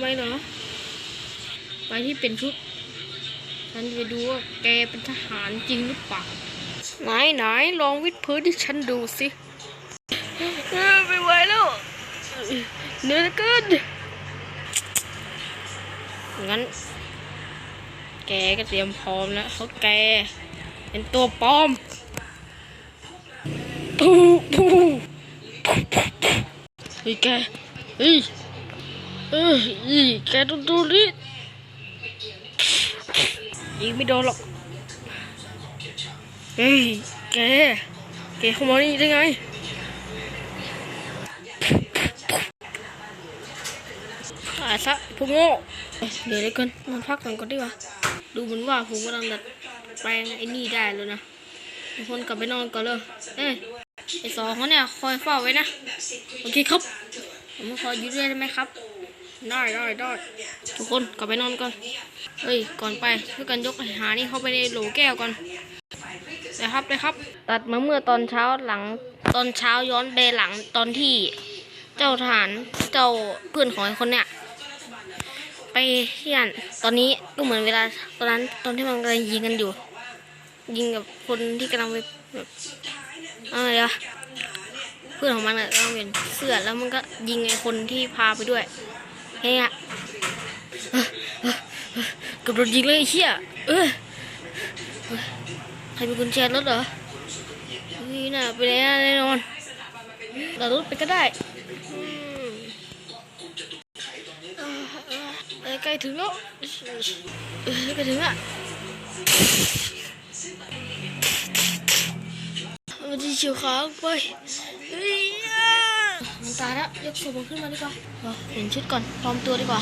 ไมเหรอ ไปที่เป็นชุด ฉันจะไปดูว่าแกเป็นทหารจริงหรือเปล่า ไหนไหนลองวิดพื้นที่ฉันดูสิเออไม่ไหวแล้วเหนื่อยเหลือเกินงั้น แกก็เตรียมพร้อมแล้วเพราะแก เป็นตัวปลอมปูปูเฮ้ยแกเฮ้ย เอออีแกต้องดูดิยิงไม่โดนหรอกเฮ้ยแกแกเข้ามานี่ได้ไงหาซะพวกโง่เดี๋ยวเดี๋ยกันมันพักก่อนก่อนดีกว่าดูเหมือนว่าผมกำลังดัดแปลงไอ้นี่ได้แล้วนะคนกลับไปนอนก่อนเลยเอ้ยไอ้สองเขาเนี่ยคอยเฝ้าไว้นะ โอเคครับ ผมขออยืดด้วยได้ไหมครับ ได้ได้ได้ทุกคนกลับไปนอนก่อนเฮ้ยก่อนไปช่วยกันยกหานี่เข้าไปในโหลแก้วก่อนนะครับเลยครับ ตัดมาเมื่อตอนเช้าหลังตอนเช้าย้อนไปหลังตอนที่เจ้าทหารเจ้าเพื่อนของไอ้คนเนี่ยไปที่นั่นตอนนี้ก็เหมือนเวลาตอนนั้นตอนที่มันกำลังยิงกันอยู่ ยิงกับคนที่กำลังไปแบบอะไรอะเพื่อนของมันกำลังเป็นเสื้อแล้วมันก็ยิงไอ้คนที่พาไปด้วย เฮ้ยอะกับโดนยิงเลยเชี่ยเออใครเป็นคนแชร์รถเหรอนี่น่ะไปไหนแน่นอนเรารถไปก็ได้ใกล้ถึงแล้วใกล้ถึงละมันจะเฉียวขาออกไป มันตายแล้วยกศพมันขึ้นมาดีกว่าเอาเห็นชุดก่อนปลอมตัวดีกว่า